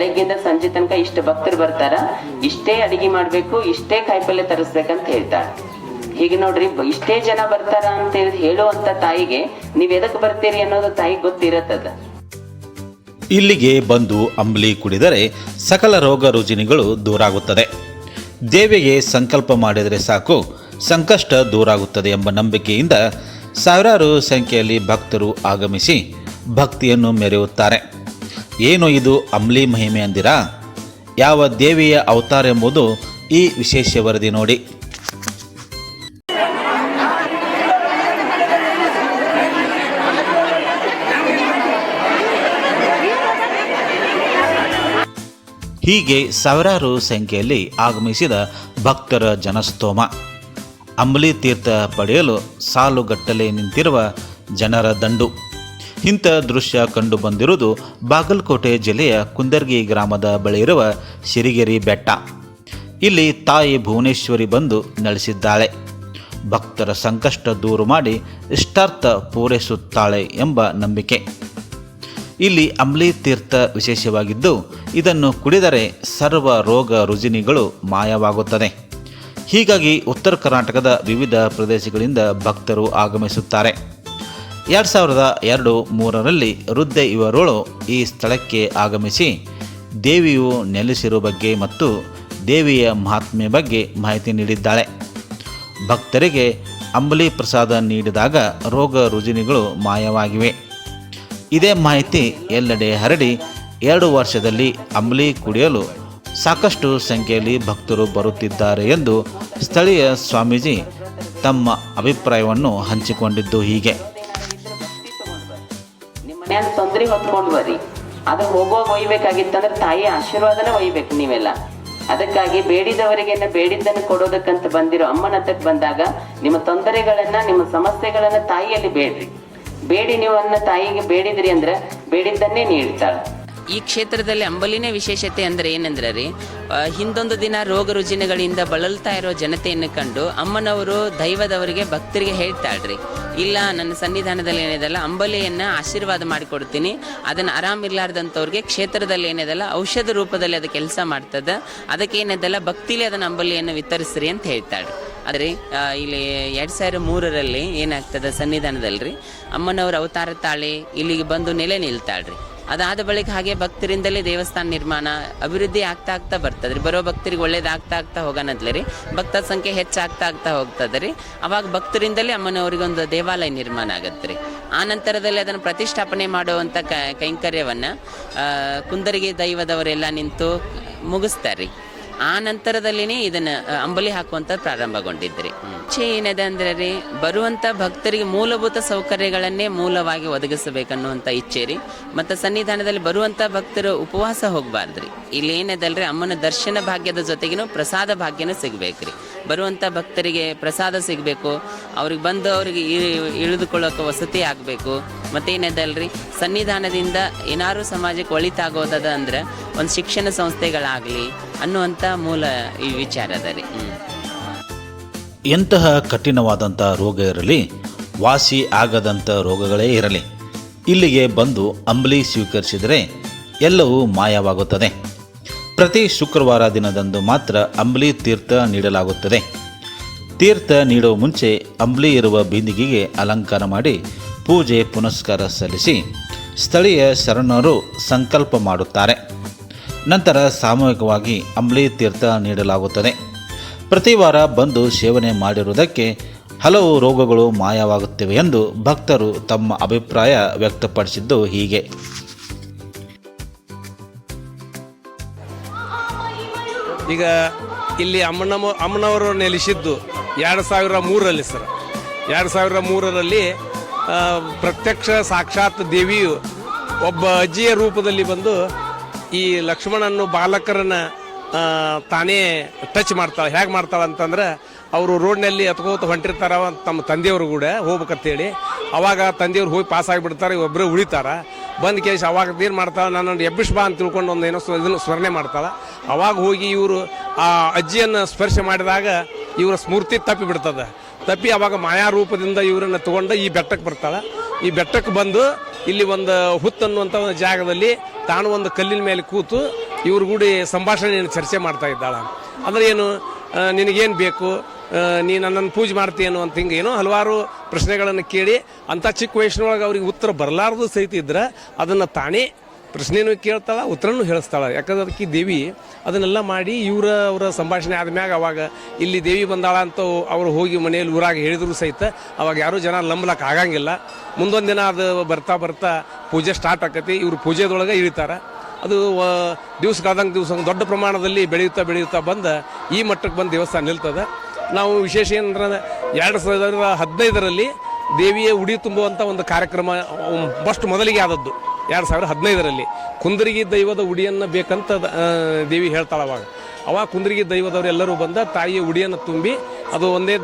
ಬೆಳಗ್ಗೆಯಿಂದ ಸಂಜೆ ತನಕ ಇಷ್ಟು ಭಕ್ತರು ಬರ್ತಾರ. ಇಷ್ಟೇ ಅಡಿಗೆ ಮಾಡ್ಬೇಕು, ಇಷ್ಟೇ ಕಾಯಿಪಲ್ಯ ತರಿಸ್ಬೇಕಂತ ಹೇಳ್ತಾರ. ಹೀಗೆ ನೋಡ್ರಿ ಇಷ್ಟೇ ಜನ ಬರ್ತಾರ ಅಂತ ಹೇಳಿ ಹೇಳುವಂತ ತಾಯಿಗೆ ನೀವ್ ಎದಕ್ ಬರ್ತೀರಿ ಅನ್ನೋದು ತಾಯಿಗೆ ಗೊತ್ತಿರತ್ತದ. ಇಲ್ಲಿಗೆ ಬಂದು ಅಂಬ್ಲಿ ಕುಡಿದರೆ ಸಕಲ ರೋಗ ರುಜಿನಿಗಳು ದೂರಾಗುತ್ತದೆ. ದೇವಿಗೆ ಸಂಕಲ್ಪ ಮಾಡಿದರೆ ಸಾಕು, ಸಂಕಷ್ಟ ದೂರಾಗುತ್ತದೆ ಎಂಬ ನಂಬಿಕೆಯಿಂದ ಸಾವಿರಾರು ಸಂಖ್ಯೆಯಲ್ಲಿ ಭಕ್ತರು ಆಗಮಿಸಿ ಭಕ್ತಿಯನ್ನು ಮೆರೆಯುತ್ತಾರೆ. ಏನು ಇದು ಅಮ್ಲಿ ಮಹಿಮೆ ಅಂದಿರಾ? ಯಾವ ದೇವಿಯ ಅವತಾರ ಎಂಬುದು ಈ ವಿಶೇಷ ವರದಿ ನೋಡಿ. ಹೀಗೆ ಸಾವಿರಾರು ಸಂಖ್ಯೆಯಲ್ಲಿ ಆಗಮಿಸಿದ ಭಕ್ತರ ಜನಸ್ತೋಮ. ಅಂಬಲಿ ತೀರ್ಥ ಪಡೆಯಲು ಸಾಲುಗಟ್ಟಲೆ ನಿಂತಿರುವ ಜನರ ದಂಡು. ಇಂಥ ದೃಶ್ಯ ಕಂಡು ಬಂದಿರುವುದು ಬಾಗಲಕೋಟೆ ಜಿಲ್ಲೆಯ ಕುಂದರ್ಗಿ ಗ್ರಾಮದ ಬಳಿ ಇರುವ ಸಿರಿಗೆರಿ ಬೆಟ್ಟ. ಇಲ್ಲಿ ತಾಯಿ ಭುವನೇಶ್ವರಿ ಬಂದು ನೆಲೆಸಿದ್ದಾಳೆ. ಭಕ್ತರ ಸಂಕಷ್ಟ ದೂರು ಮಾಡಿ ಇಷ್ಟಾರ್ಥ ಪೂರೈಸುತ್ತಾಳೆ ಎಂಬ ನಂಬಿಕೆ. ಇಲ್ಲಿ ಅಂಬ್ಲಿ ತೀರ್ಥ ವಿಶೇಷವಾಗಿದ್ದು, ಇದನ್ನು ಕುಡಿದರೆ ಸರ್ವ ರೋಗ ರುಜಿನಿಗಳು ಮಾಯವಾಗುತ್ತದೆ. ಹೀಗಾಗಿ ಉತ್ತರ ಕರ್ನಾಟಕದ ವಿವಿಧ ಪ್ರದೇಶಗಳಿಂದ ಭಕ್ತರು ಆಗಮಿಸುತ್ತಾರೆ. ಎರಡು ಸಾವಿರದ ಎರಡು ಮೂರರಲ್ಲಿ ವೃದ್ಧೆ ಇವರೋಳು ಈ ಸ್ಥಳಕ್ಕೆ ಆಗಮಿಸಿ ದೇವಿಯು ನೆಲೆಸಿರುವ ಬಗ್ಗೆ ಮತ್ತು ದೇವಿಯ ಮಹಾತ್ಮೆ ಬಗ್ಗೆ ಮಾಹಿತಿ ನೀಡಿದ್ದಾಳೆ. ಭಕ್ತರಿಗೆ ಅಂಬಲಿ ಪ್ರಸಾದ ನೀಡಿದಾಗ ರೋಗ ರುಜಿನಿಗಳು ಮಾಯವಾಗಿವೆ. ಇದೇ ಮಾಹಿತಿ ಎಲ್ಲೆಡೆ ಹರಡಿ ಎರಡು ವರ್ಷದಲ್ಲಿ ಅಂಬಲಿ ಕುಡಿಯಲು ಸಾಕಷ್ಟು ಸಂಖ್ಯೆಯಲ್ಲಿ ಭಕ್ತರು ಬರುತ್ತಿದ್ದಾರೆ ಎಂದು ಸ್ಥಳೀಯ ಸ್ವಾಮೀಜಿ ತಮ್ಮ ಅಭಿಪ್ರಾಯವನ್ನು ಹಂಚಿಕೊಂಡಿದ್ದು ಹೀಗೆ. ಮನ್ಯಾಗ ಹೊತ್ಕೊಂಡು ಬರ್ರಿ. ಅದು ಹೋಗುವಾಗ ಒಯ್ಬೇಕಾಗಿತ್ತಂದ್ರೆ ತಾಯಿ ಆಶೀರ್ವಾದನ ಒಯ್ಬೇಕು ನೀವೆಲ್ಲ. ಅದಕ್ಕಾಗಿ ಬೇಡಿದವರಿಗೆನ ಬೇಡಿದ್ದನ್ನು ಕೊಡೋದಕ್ಕಂತ ಬಂದಿರೋ ಅಮ್ಮನ ಹತ್ತಕ್ ಬಂದಾಗ ನಿಮ್ಮ ತೊಂದರೆಗಳನ್ನ, ನಿಮ್ಮ ಸಮಸ್ಯೆಗಳನ್ನ ತಾಯಿಯಲ್ಲಿ ಬೇಡ್ರಿ. ಬೇಡಿ ನೀವು ಅನ್ನ ತಾಯಿಗೆ ಬೇಡಿದ್ರಿ ಅಂದ್ರೆ ಬೇಡಿದ್ದನ್ನೇ ನೀಡ್ತಾಳೆ. ಈ ಕ್ಷೇತ್ರದಲ್ಲಿ ಅಂಬಲಿನೇ ವಿಶೇಷತೆ ಅಂದ್ರೆ ಏನಂದ್ರೆ ರೀ ಹಿಂದೊಂದು ದಿನ ರೋಗ ರುಜಿನಗಳಿಂದ ಬಳಲ್ತಾ ಇರೋ ಜನತೆಯನ್ನು ಕಂಡು ಅಮ್ಮನವರು ದೈವದವರಿಗೆ ಭಕ್ತರಿಗೆ ಹೇಳ್ತಾಳ್ರಿ, ಇಲ್ಲ ನನ್ನ ಸನ್ನಿಧಾನದಲ್ಲಿ ಏನಿದೆಲ್ಲ ಅಂಬಲಿಯನ್ನ ಆಶೀರ್ವಾದ ಮಾಡಿಕೊಡ್ತೀನಿ, ಅದನ್ನ ಆರಾಮಿರ್ಲಾರ್ದಂಥವ್ರಿಗೆ ಕ್ಷೇತ್ರದಲ್ಲಿ ಏನಿದೆಲ್ಲ ಔಷಧ ರೂಪದಲ್ಲಿ ಅದು ಕೆಲಸ ಮಾಡ್ತದ, ಅದಕ್ಕೆ ಏನಿದೆಲ್ಲ ಭಕ್ತಿಲಿ ಅದನ್ನ ಅಂಬಲಿಯನ್ನು ವಿತರಿಸ್ರಿ ಅಂತ ಹೇಳ್ತಾಳೆ ಆದರೆ ಇಲ್ಲಿ ಎರಡು ಸಾವಿರ ಮೂರರಲ್ಲಿ ಏನಾಗ್ತದ ಸನ್ನಿಧಾನದಲ್ಲಿ ಅಮ್ಮನವರ ಅವತಾರ ತಾಳೆ ಇಲ್ಲಿಗೆ ಬಂದು ನೆಲೆ ನಿಲ್ತಾಳ್ರಿ. ಅದಾದ ಬಳಿಕ ಹಾಗೆ ಭಕ್ತರಿಂದಲೇ ದೇವಸ್ಥಾನ ನಿರ್ಮಾಣ ಅಭಿವೃದ್ಧಿ ಆಗ್ತಾ ಆಗ್ತಾ ಬರ್ತದ್ರಿ. ಬರೋ ಭಕ್ತರಿಗೆ ಒಳ್ಳೇದಾಗ್ತಾ ಆಗ್ತಾ ಹೋಗೋಣದ್ಲೆ ರೀ. ಭಕ್ತರ ಸಂಖ್ಯೆ ಹೆಚ್ಚಾಗ್ತಾ ಆಗ್ತಾ ಹೋಗ್ತದೆ ರೀ. ಅವಾಗ ಭಕ್ತರಿಂದಲೇ ಅಮ್ಮನವರಿಗೆ ಒಂದು ದೇವಾಲಯ ನಿರ್ಮಾಣ ಆಗತ್ತೆ ರೀ. ಆ ನಂತರದಲ್ಲಿ ಅದನ್ನು ಪ್ರತಿಷ್ಠಾಪನೆ ಮಾಡುವಂಥ ಕೈಂಕರ್ಯವನ್ನು ಕುಂದರಿಗೆ ದೈವದವರೆಲ್ಲ ನಿಂತು ಮುಗಿಸ್ತಾರೆ ಆ ನಂತರದಲ್ಲಿನೇ ಇದನ್ನ ಅಂಬಲಿ ಹಾಕುವಂತ ಪ್ರಾರಂಭಗೊಂಡಿದ್ರಿ. ಇಚ್ಛೆ ಏನಿದೆ ರೀ ಬರುವಂತ ಭಕ್ತರಿಗೆ ಮೂಲಭೂತ ಸೌಕರ್ಯಗಳನ್ನೇ ಮೂಲವಾಗಿ ಒದಗಿಸಬೇಕನ್ನುವಂತ ಇಚ್ಛೆ ರೀ ಮತ್ತೆ ಸನ್ನಿಧಾನದಲ್ಲಿ ಬರುವಂತ ಭಕ್ತರು ಉಪವಾಸ ಹೋಗ್ಬಾರ್ದ್ರಿ. ಇಲ್ಲಿ ಏನದಲ್ರಿ ಅಮ್ಮನ ದರ್ಶನ ಭಾಗ್ಯದ ಜೊತೆಗಿನೂ ಪ್ರಸಾದ ಭಾಗ್ಯನೂ ಸಿಗ್ಬೇಕ್ರಿ. ಬರುವಂತ ಭಕ್ತರಿಗೆ ಪ್ರಸಾದ ಸಿಗಬೇಕು. ಅವ್ರಿಗೆ ಬಂದು ಅವ್ರಿಗೆ ಇಳಿದುಕೊಳ್ಳೋಕೆ ವಸತಿ ಆಗಬೇಕು. ಮತ್ತೇನದಲ್ರಿ? ಸನ್ನಿಧಾನದಿಂದ ಏನಾರು ಸಮಾಜಕ್ಕೆ ಒಳಿತಾಗೋದದ ಅಂದ್ರೆ ಒಂದು ಶಿಕ್ಷಣ ಸಂಸ್ಥೆಗಳಾಗಲಿ ಅನ್ನುವಂಥ ಮೂಲ ಈ ವಿಚಾರ ರೀ ಎಂತಹ ಕಠಿಣವಾದಂಥ ರೋಗ ಇರಲಿ, ವಾಸಿ ಆಗದಂಥ ರೋಗಗಳೇ ಇರಲಿ, ಇಲ್ಲಿಗೆ ಬಂದು ಅಂಬಲಿ ಸ್ವೀಕರಿಸಿದರೆ ಎಲ್ಲವೂ ಮಾಯವಾಗುತ್ತದೆ. ಪ್ರತಿ ಶುಕ್ರವಾರ ದಿನದಂದು ಮಾತ್ರ ಅಂಬಲಿ ತೀರ್ಥ ನೀಡಲಾಗುತ್ತದೆ. ತೀರ್ಥ ನೀಡುವ ಮುಂಚೆ ಅಂಬಲಿ ಇರುವ ಬಿಂದಿಗೆಗೆ ಅಲಂಕಾರ ಮಾಡಿ ಪೂಜೆ ಪುನಸ್ಕಾರ ಸಲ್ಲಿಸಿ ಸ್ಥಳೀಯ ಶರಣರು ಸಂಕಲ್ಪ ಮಾಡುತ್ತಾರೆ. ನಂತರ ಸಾಮೂಹಿಕವಾಗಿ ಅಂಬ್ಲಿ ತೀರ್ಥ ನೀಡಲಾಗುತ್ತದೆ. ಪ್ರತಿ ವಾರ ಬಂದು ಸೇವನೆ ಮಾಡಿರುವುದಕ್ಕೆ ಹಲವು ರೋಗಗಳು ಮಾಯವಾಗುತ್ತಿವೆ ಎಂದು ಭಕ್ತರು ತಮ್ಮ ಅಭಿಪ್ರಾಯ ವ್ಯಕ್ತಪಡಿಸಿದ್ದು ಹೀಗೆ. ಈಗ ಇಲ್ಲಿ ಅಮ್ಮನವ ಅಮ್ಮನವರು ನೆಲೆಸಿದ್ದು ಎರಡು ಸಾವಿರ ಮೂರರಲ್ಲಿ ಸರ್. ಎರಡು ಸಾವಿರ ಮೂರರಲ್ಲಿ ಪ್ರತ್ಯಕ್ಷ ಸಾಕ್ಷಾತ್ ದೇವಿಯು ಒಬ್ಬ ಅಜ್ಜಿಯ ರೂಪದಲ್ಲಿ ಬಂದು ಈ ಲಕ್ಷ್ಮಣನ್ನು ಬಾಲಕರನ್ನ ತಾನೇ ಟಚ್ ಮಾಡ್ತಾಳೆ. ಹೇಗೆ ಮಾಡ್ತಾಳೆ ಅಂತಂದ್ರೆ, ಅವರು ರೋಡ್ನಲ್ಲಿ ಎತ್ಕೋತ ಹೊಂಟಿರ್ತಾರ ತಮ್ಮ ತಂದೆಯವರು ಕೂಡ ಹೋಗ್ಬೇಕಂತೇಳಿ. ಅವಾಗ ತಂದೆಯವ್ರು ಹೋಗಿ ಪಾಸ್ ಆಗಿಬಿಡ್ತಾರೆ ಒಬ್ಬರು ಉಳಿತಾರ. ಬಂದ್ ಕೇಸ್ ಅವಾಗ ಏನು ಮಾಡ್ತಾಳೆ, ನನ್ನನ್ನು ಎಬ್ಬಿಸ್ ಬಾ ಅಂತ ತಿಳ್ಕೊಂಡು ಒಂದು ಏನೋ ಇದನ್ನು ಸ್ಮರಣೆ ಮಾಡ್ತಾಳೆ. ಅವಾಗ ಹೋಗಿ ಇವರು ಆ ಅಜ್ಜಿಯನ್ನು ಸ್ಪರ್ಶ ಮಾಡಿದಾಗ ಇವರ ಸ್ಮೃತಿ ತಪ್ಪಿ ಬಿಡ್ತದೆ. ತಪ್ಪಿ ಅವಾಗ ಮಾಯಾ ರೂಪದಿಂದ ಇವರನ್ನ ತಗೊಂಡು ಈ ಬೆಟ್ಟಕ್ಕೆ ಬರ್ತಾಳೆ. ಈ ಬೆಟ್ಟಕ್ಕೆ ಬಂದು ಇಲ್ಲಿ ಒಂದು ಹುತ್ತು ಅನ್ನುವಂಥ ಒಂದು ಜಾಗದಲ್ಲಿ ತಾನು ಒಂದು ಕಲ್ಲಿನ ಮೇಲೆ ಕೂತು ಇವ್ರ ಸಂಭಾಷಣೆ ಸಂಭಾಷಣೆಯನ್ನು ಚರ್ಚೆ ಮಾಡ್ತಾ ಇದ್ದಾಳ. ಅಂದರೆ ಏನು ನಿನಗೇನು ಬೇಕು? ನೀ ನನ್ನನ್ನು ಪೂಜೆ ಮಾಡ್ತೀಯ ಅನ್ನುವಂಥ ಹಿಂಗೆ ಏನೋ ಹಲವಾರು ಪ್ರಶ್ನೆಗಳನ್ನು ಕೇಳಿ ಅಂಥ ಚಿಕ್ಕ ವಯಸ್ಸಿನೊಳಗೆ ಅವ್ರಿಗೆ ಉತ್ತರ ಬರಲಾರದು ಸಹಿತ ಇದ್ರೆ ಅದನ್ನು ತಾನೇ ಪ್ರಶ್ನೆನೂ ಕೇಳ್ತಾಳೆ, ಉತ್ತರನೂ ಹೇಳಿಸ್ತಾಳೆ ಯಾಕಂದ್ರೆ ಅದಕ್ಕೆ ದೇವಿ ಅದನ್ನೆಲ್ಲ ಮಾಡಿ ಇವರ ಅವರ ಸಂಭಾಷಣೆ ಆದ್ಮ್ಯಾಗ ಅವಾಗ ಇಲ್ಲಿ ದೇವಿ ಬಂದಾಳ ಅಂತ ಅವರು ಹೋಗಿ ಮನೆಯಲ್ಲಿ ಊರಾಗ ಹೇಳಿದ್ರು ಸಹಿತ ಅವಾಗ ಯಾರೂ ಜನ ನಂಬ್ಲಕ್ಕೆ ಆಗಂಗಿಲ್ಲ. ಮುಂದೊಂದು ದಿನ ಅದು ಬರ್ತಾ ಬರ್ತಾ ಪೂಜೆ ಸ್ಟಾರ್ಟ್ ಆಕತಿ, ಇವರು ಪೂಜೆದೊಳಗೆ ಇಳಿತಾರೆ. ಅದು ದಿವಸ ಕಳೆದಂಗೆ ದಿವಸ ದೊಡ್ಡ ಪ್ರಮಾಣದಲ್ಲಿ ಬೆಳೆಯುತ್ತಾ ಬೆಳೆಯುತ್ತಾ ಬಂದು ಈ ಮಟ್ಟಕ್ಕೆ ಬಂದು ದೇವಸ್ಥಾನ ನಿಲ್ತದೆ. ನಾವು ವಿಶೇಷ ಏನಂದ್ರೆ ಎರಡು ಸಾವಿರದ ಹದಿನೈದರಲ್ಲಿ ದೇವಿಯ ಉಡಿ ತುಂಬುವಂಥ ಒಂದು ಕಾರ್ಯಕ್ರಮ ಫಸ್ಟ್ ಮೊದಲಿಗೆ ಆದದ್ದು. ಎರಡು ಸಾವಿರದ ಹದಿನೈದರಲ್ಲಿ ಕುಂದರಿಗಿ ದೈವದ ಉಡಿಯನ್ನು ಬೇಕಂತ ದೇವಿ ಹೇಳ್ತಾಳೆ ಅವಾಗ. ಅವಾಗ ಕುಂದರಿಗಿ ದೈವದವರು ಎಲ್ಲರೂ ಬಂದ ತಾಯಿಯ ಉಡಿಯನ್ನು ತುಂಬಿ ಅದು ಒಂದೇ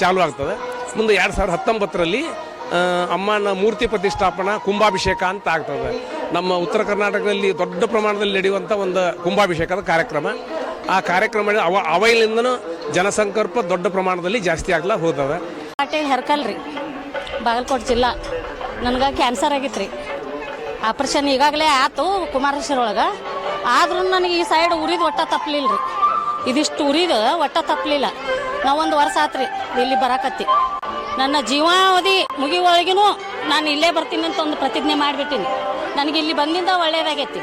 ಚಾಲು ಆಗ್ತದೆ. ಮುಂದೆ ಎರಡು ಸಾವಿರದ ಹತ್ತೊಂಬತ್ತರಲ್ಲಿ ಅಮ್ಮನ ಮೂರ್ತಿ ಪ್ರತಿಷ್ಠಾಪನಾ ಕುಂಭಾಭಿಷೇಕ ಅಂತ ಆಗ್ತದೆ. ನಮ್ಮ ಉತ್ತರ ಕರ್ನಾಟಕದಲ್ಲಿ ದೊಡ್ಡ ಪ್ರಮಾಣದಲ್ಲಿ ನಡೆಯುವಂಥ ಒಂದು ಕುಂಭಾಭಿಷೇಕದ ಕಾರ್ಯಕ್ರಮ. ಆ ಕಾರ್ಯಕ್ರಮ ಅವ, ಅವೈಲಿಂದನೂ ಜನಸಂಕಲ್ಪ ದೊಡ್ಡ ಪ್ರಮಾಣದಲ್ಲಿ ಜಾಸ್ತಿ ಆಗ್ಲಾ ಹರ್ಕಲ್ ಹೆರ್ಕಲ್ ರೀ ಬಾಗಲಕೋಟೆ ಜಿಲ್ಲಾ. ನನಗೆ ಕ್ಯಾನ್ಸರ್ ಆಗಿತ್ತು ರೀ ಆಪ್ರೇಷನ್ ಈಗಾಗಲೇ ಆಯ್ತು ಕುಮಾರೇಶ್ವರೊಳಗೆ ಆದ್ರೂ ನನಗೆ ಈ ಸೈಡ್ ಉರಿದು ಒಟ್ಟ ತಪ್ಪಲಿಲ್ಲ ರೀ ಇದಿಷ್ಟು ಉರಿದು ಒಟ್ಟ ತಪ್ಪಲಿಲ್ಲ ನಾವು ಒಂದು ವರ್ಷ ಆತ್ರಿ ಇಲ್ಲಿ ಬರಾಕತ್ತಿ. ನನ್ನ ಜೀವಾವಧಿ ಮುಗಿಯೊಳಗಿನೂ ನಾನು ಇಲ್ಲೇ ಬರ್ತೀನಿ ಅಂತ ಒಂದು ಪ್ರತಿಜ್ಞೆ ಮಾಡಿಬಿಟ್ಟಿನಿ. ನನಗೆ ಇಲ್ಲಿ ಬಂದಿಂದ ಒಳ್ಳೇದಾಗೈತಿ.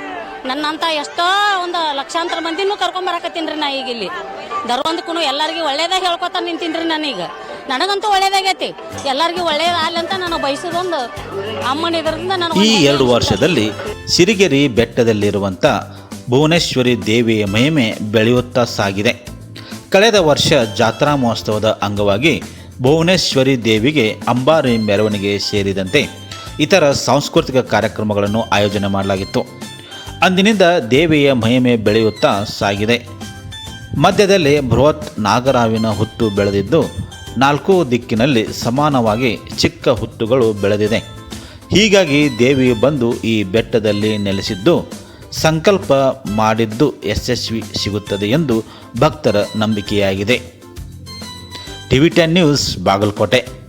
ನನ್ನಂತ ಎಷ್ಟೋ ಒಂದು ಲಕ್ಷಾಂತರ ಮಂದಿನೂ ಕರ್ಕೊಂಬರಕತ್ತೀನಿ ರೀ ನಾ ಈಗ ಇಲ್ಲಿ. ದರ್ವಂದಕ್ಕೂ ಎಲ್ಲರಿಗೂ ಒಳ್ಳೇದಾಗ ಹೇಳ್ಕೊತ ನಿಂತೀನಿ ರೀ ನಾನೀಗ. ನನಗಂತೂ ಒಳ್ಳೇದಾಗೈತಿ. ಎಲ್ಲರಿಗೂ ಒಳ್ಳೇದಾಗಲಂತ ನಾನು ಬಯಸೋದೊಂದು ಅಮ್ಮನ ಇದರಿಂದ ನಾನು ಈ ಎರಡು ವರ್ಷದಲ್ಲಿ ಸಿರಿಗೆರಿ ಬೆಟ್ಟದಲ್ಲಿರುವಂಥ ಭುವನೇಶ್ವರಿ ದೇವಿಯ ಮಹಿಮೆ ಬೆಳೆಯುತ್ತಾ ಸಾಗಿದೆ. ಕಳೆದ ವರ್ಷ ಜಾತ್ರಾ ಮಹೋತ್ಸವದ ಅಂಗವಾಗಿ ಭುವನೇಶ್ವರಿ ದೇವಿಗೆ ಅಂಬಾರಿ ಮೆರವಣಿಗೆ ಸೇರಿದಂತೆ ಇತರ ಸಾಂಸ್ಕೃತಿಕ ಕಾರ್ಯಕ್ರಮಗಳನ್ನು ಆಯೋಜನೆ ಮಾಡಲಾಗಿತ್ತು. ಅಂದಿನಿಂದ ದೇವಿಯ ಮಹಿಮೆ ಬೆಳೆಯುತ್ತಾ ಸಾಗಿದೆ. ಮಧ್ಯದಲ್ಲಿ ಬೃಹತ್ ನಾಗರಾವಿನ ಹುತ್ತು ಬೆಳೆದಿದ್ದು ನಾಲ್ಕು ದಿಕ್ಕಿನಲ್ಲಿ ಸಮಾನವಾಗಿ ಚಿಕ್ಕ ಹುತ್ತುಗಳು ಬೆಳೆದಿದೆ. ಹೀಗಾಗಿ ದೇವಿ ಬಂದು ಈ ಬೆಟ್ಟದಲ್ಲಿ ನೆಲೆಸಿದ್ದು, ಸಂಕಲ್ಪ ಮಾಡಿದ್ದು ಯಶಸ್ವಿ ಸಿಗುತ್ತದೆ ಎಂದು ಭಕ್ತರ ನಂಬಿಕೆಯಾಗಿದೆ. TV ten news Bagalkote.